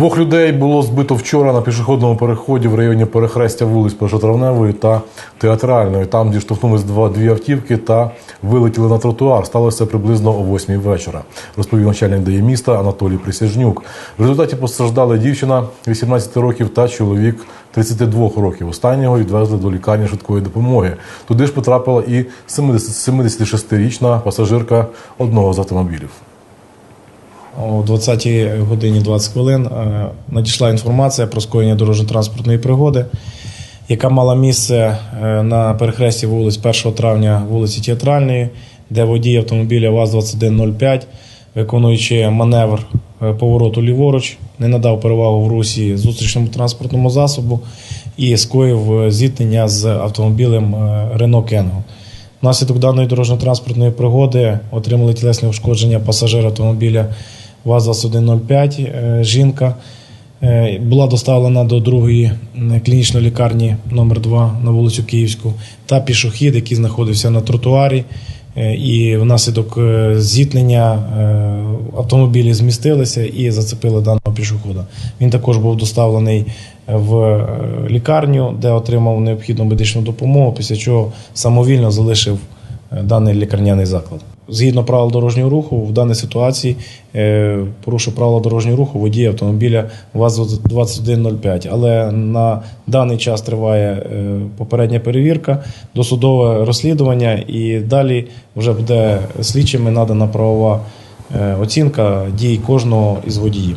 Двох людей було збито вчора на пішохідному переході в районі перехрестя вулиць Першотравневої та Театральної. Там діштовхнулись два дві автівки та вилетіли на тротуар. Сталося приблизно о 8 вечора. Розповів начальник ДАІ міста Анатолій Присяжнюк. В результаті постраждали дівчина 18 років та чоловік 32 років. Останнього відвезли до лікарні швидкої допомоги. Туди ж потрапила і 70 76-річна пасажирка одного з автомобілів. О 20 годині 20 хвилин е, надійшла інформація про скоєння дорожньо-транспортної пригоди, яка мала місце е, на перехресті вулиць 1 травня вулиці Театральної, де водій автомобіля ВАЗ-2105, виконуючи маневр е, повороту ліворуч, не надав перевагу в русі зустрічному транспортному засобу і скоїв зіткнення з автомобілем Рено Кенго. Внаслідок даної дорожньо-транспортної пригоди отримали тілесне ушкодження пасажира автомобіля ВАЗ-2105, е, жінка. Е, Була доставлена до другої клінічної лікарні номер 2 на вулицю Київську та пішохід, який знаходився на тротуарі. Е, І внаслідок зіткнення автомобілі змістилися і зацепили даного пішохода. Він також був доставлений в лікарню, де отримав необхідну медичну допомогу, після чого самовільно залишив даний лікарняний заклад. Згідно правил дорожнього руху, в даній ситуації е, порушив правила дорожнього руху водій автомобіля ВАЗ-2105. Але на даний час триває е, попередня перевірка, досудове розслідування, і далі вже буде слідчими надана правова е, оцінка дій кожного із водіїв.